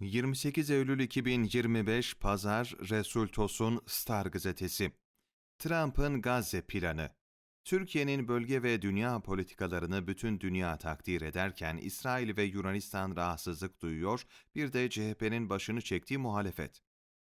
28 Eylül 2025 Pazar Resul Tosun Star Gazetesi Trump'ın Gazze planı Türkiye'nin bölge ve dünya politikalarını bütün dünya takdir ederken İsrail ve Yunanistan rahatsızlık duyuyor, bir de CHP'nin başını çektiği muhalefet.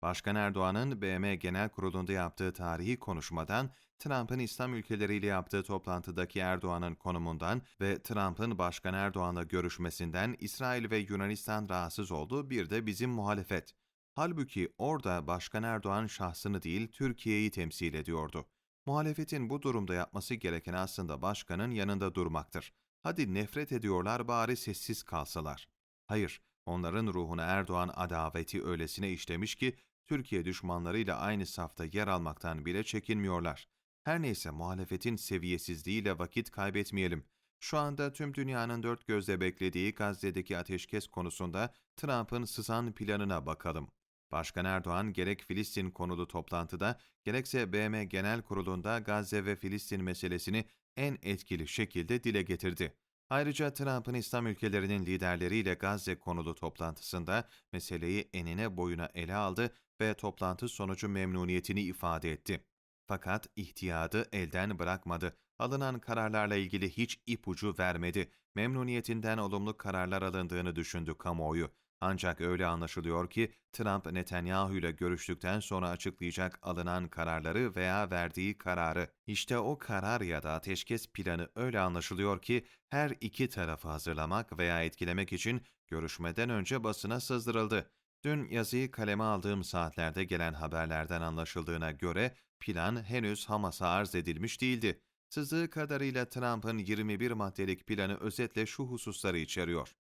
Başkan Erdoğan'ın BM Genel Kurulu'nda yaptığı tarihi konuşmadan, Trump'ın İslam ülkeleriyle yaptığı toplantıdaki Erdoğan'ın konumundan ve Trump'ın Başkan Erdoğan'la görüşmesinden İsrail ve Yunanistan rahatsız oldu, bir de bizim muhalefet. Halbuki orada Başkan Erdoğan şahsını değil Türkiye'yi temsil ediyordu. Muhalefetin bu durumda yapması gereken aslında başkanın yanında durmaktır. Hadi nefret ediyorlar bari sessiz kalsalar. Hayır, onların ruhuna Erdoğan adaveti öylesine işlemiş ki Türkiye düşmanlarıyla aynı safta yer almaktan bile çekinmiyorlar. Her neyse muhalefetin seviyesizliğiyle vakit kaybetmeyelim. Şu anda tüm dünyanın dört gözle beklediği Gazze'deki ateşkes konusunda Trump'ın sızan planına bakalım. Başkan Erdoğan gerek Filistin konulu toplantıda gerekse BM Genel Kurulu'nda Gazze ve Filistin meselesini en etkili şekilde dile getirdi. Ayrıca Trump'ın İslam ülkelerinin liderleriyle Gazze konulu toplantısında meseleyi enine boyuna ele aldı ve toplantı sonucu memnuniyetini ifade etti. Fakat ihtiyadı elden bırakmadı. Alınan kararlarla ilgili hiç ipucu vermedi. Memnuniyetinden olumlu kararlar alındığını düşündü kamuoyu. Ancak öyle anlaşılıyor ki Trump Netanyahu ile görüştükten sonra açıklayacak alınan kararları veya verdiği kararı. İşte o karar ya da ateşkes planı öyle anlaşılıyor ki her iki tarafı hazırlamak veya etkilemek için görüşmeden önce basına sızdırıldı. Dün yazıyı kaleme aldığım saatlerde gelen haberlerden anlaşıldığına göre plan henüz Hamas'a arz edilmiş değildi. Sızdığı kadarıyla Trump'ın 21 maddelik planı özetle şu hususları içeriyor.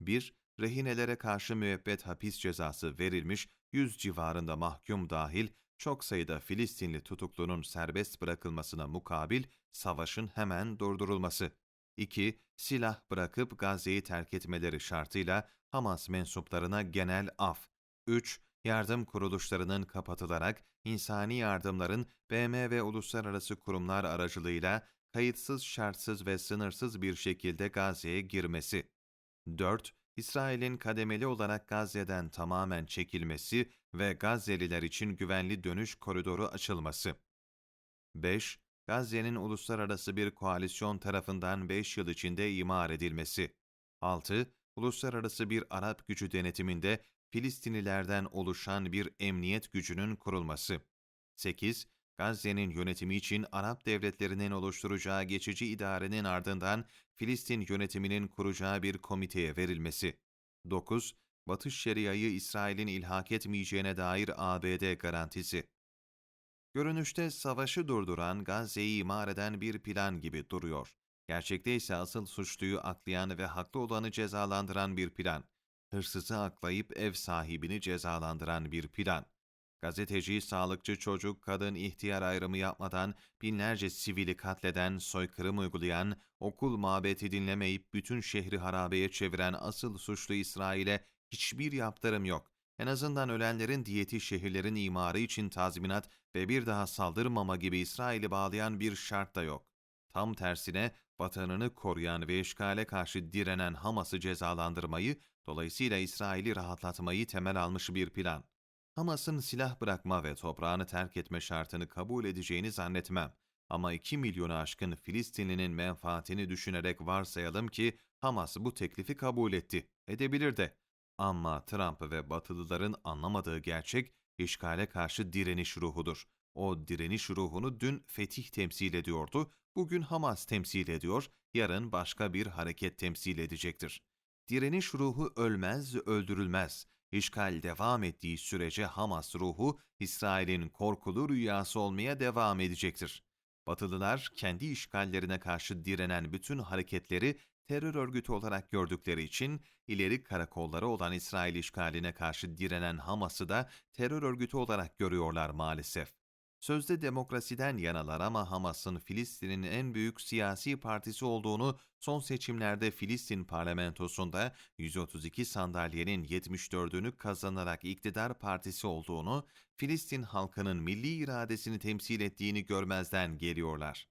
1 rehinelere karşı müebbet hapis cezası verilmiş 100 civarında mahkum dahil çok sayıda Filistinli tutuklunun serbest bırakılmasına mukabil savaşın hemen durdurulması. 2. Silah bırakıp Gazze'yi terk etmeleri şartıyla Hamas mensuplarına genel af. 3. Yardım kuruluşlarının kapatılarak insani yardımların BM ve uluslararası kurumlar aracılığıyla kayıtsız, şartsız ve sınırsız bir şekilde Gazze'ye girmesi. 4. İsrail'in kademeli olarak Gazze'den tamamen çekilmesi ve Gazze'liler için güvenli dönüş koridoru açılması. 5. Gazze'nin uluslararası bir koalisyon tarafından 5 yıl içinde imar edilmesi. 6. Uluslararası bir Arap gücü denetiminde Filistinlilerden oluşan bir emniyet gücünün kurulması. 8. Gazze'nin yönetimi için Arap devletlerinin oluşturacağı geçici idarenin ardından Filistin yönetiminin kuracağı bir komiteye verilmesi. 9. Batı Şeria'yı İsrail'in ilhak etmeyeceğine dair ABD garantisi. Görünüşte savaşı durduran, Gazze'yi imar eden bir plan gibi duruyor. Gerçekte ise asıl suçluyu aklayan ve haklı olanı cezalandıran bir plan. Hırsızı aklayıp ev sahibini cezalandıran bir plan. Gazeteci, sağlıkçı, çocuk, kadın ihtiyar ayrımı yapmadan binlerce sivili katleden, soykırım uygulayan, okul mabeti dinlemeyip bütün şehri harabeye çeviren asıl suçlu İsrail'e hiçbir yaptırım yok. En azından ölenlerin diyeti şehirlerin imarı için tazminat ve bir daha saldırmama gibi İsrail'i bağlayan bir şart da yok. Tam tersine vatanını koruyan ve işgale karşı direnen Hamas'ı cezalandırmayı, dolayısıyla İsrail'i rahatlatmayı temel almış bir plan. Hamas'ın silah bırakma ve toprağını terk etme şartını kabul edeceğini zannetmem. Ama 2 milyonu aşkın Filistinlinin menfaatini düşünerek varsayalım ki Hamas bu teklifi kabul etti. Edebilir de. Ama Trump ve Batılıların anlamadığı gerçek işgale karşı direniş ruhudur. O direniş ruhunu dün Fetih temsil ediyordu, bugün Hamas temsil ediyor, yarın başka bir hareket temsil edecektir. Direniş ruhu ölmez, öldürülmez. İşgal devam ettiği sürece Hamas ruhu İsrail'in korkulu rüyası olmaya devam edecektir. Batılılar kendi işgallerine karşı direnen bütün hareketleri terör örgütü olarak gördükleri için ileri karakolları olan İsrail işgaline karşı direnen Hamas'ı da terör örgütü olarak görüyorlar maalesef. Sözde demokrasiden yanalar ama Hamas'ın Filistin'in en büyük siyasi partisi olduğunu son seçimlerde Filistin parlamentosunda 132 sandalyenin 74'ünü kazanarak iktidar partisi olduğunu, Filistin halkının milli iradesini temsil ettiğini görmezden geliyorlar.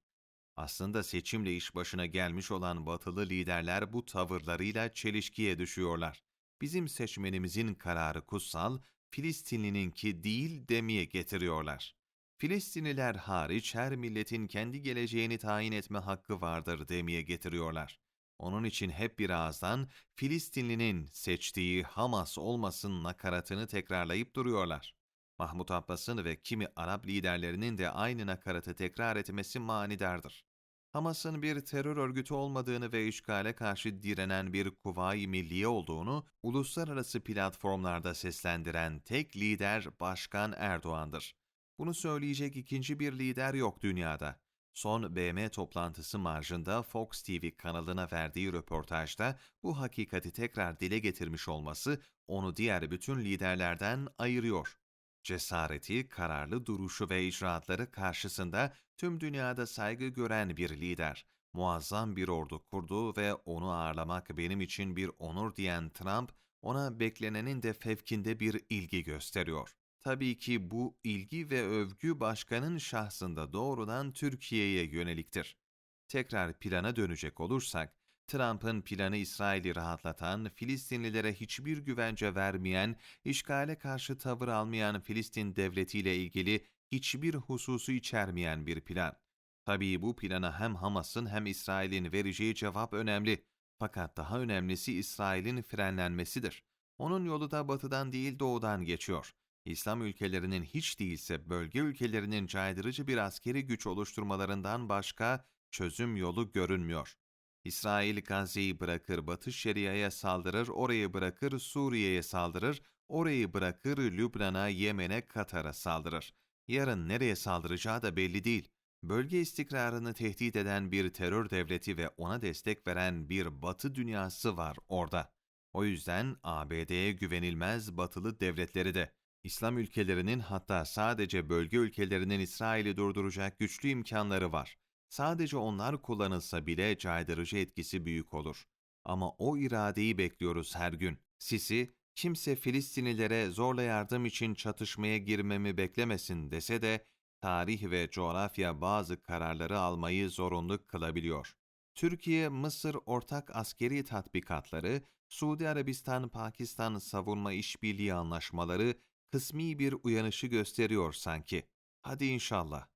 Aslında seçimle iş başına gelmiş olan batılı liderler bu tavırlarıyla çelişkiye düşüyorlar. bizim seçmenimizin kararı kutsal, Filistinlininki değil demeye getiriyorlar. Filistinliler hariç her milletin kendi geleceğini tayin etme hakkı vardır demeye getiriyorlar. Onun için hep bir ağızdan Filistinlinin seçtiği Hamas olmasın nakaratını tekrarlayıp duruyorlar. Mahmut Abbas'ın ve kimi Arap liderlerinin de aynı nakaratı tekrar etmesi manidardır. Hamas'ın bir terör örgütü olmadığını ve işgale karşı direnen bir kuvayi milliye olduğunu uluslararası platformlarda seslendiren tek lider Başkan Erdoğan'dır. Bunu söyleyecek ikinci bir lider yok dünyada. Son BM toplantısı marjında Fox TV kanalına verdiği röportajda bu hakikati tekrar dile getirmiş olması onu diğer bütün liderlerden ayırıyor. Cesareti, kararlı duruşu ve icraatları karşısında tüm dünyada saygı gören bir lider. Muazzam bir ordu kurdu ve onu ağırlamak benim için bir onur diyen Trump, ona beklenenin de fevkinde bir ilgi gösteriyor. Tabii ki bu ilgi ve övgü başkanın şahsında doğrudan Türkiye'ye yöneliktir. Tekrar plana dönecek olursak, Trump'ın planı İsrail'i rahatlatan, Filistinlilere hiçbir güvence vermeyen, işgale karşı tavır almayan Filistin devletiyle ilgili hiçbir hususu içermeyen bir plan. Tabii bu plana hem Hamas'ın hem İsrail'in vereceği cevap önemli. Fakat daha önemlisi İsrail'in frenlenmesidir. Onun yolu da batıdan değil doğudan geçiyor. İslam ülkelerinin hiç değilse bölge ülkelerinin caydırıcı bir askeri güç oluşturmalarından başka çözüm yolu görünmüyor. İsrail Gazze'yi bırakır Batı Şeria'ya saldırır, orayı bırakır Suriye'ye saldırır, orayı bırakır Lübnan'a, Yemen'e, Katar'a saldırır. Yarın nereye saldıracağı da belli değil. Bölge istikrarını tehdit eden bir terör devleti ve ona destek veren bir batı dünyası var orada. O yüzden ABD'ye güvenilmez batılı devletleri de. İslam ülkelerinin hatta sadece bölge ülkelerinin İsrail'i durduracak güçlü imkanları var. Sadece onlar kullanılsa bile caydırıcı etkisi büyük olur. Ama o iradeyi bekliyoruz her gün. Sisi, kimse Filistinlilere zorla yardım için çatışmaya girmemi beklemesin dese de, tarih ve coğrafya bazı kararları almayı zorunlu kılabiliyor. Türkiye-Mısır ortak askeri tatbikatları, Suudi Arabistan-Pakistan savunma işbirliği anlaşmaları kısmi bir uyanışı gösteriyor sanki. Hadi inşallah.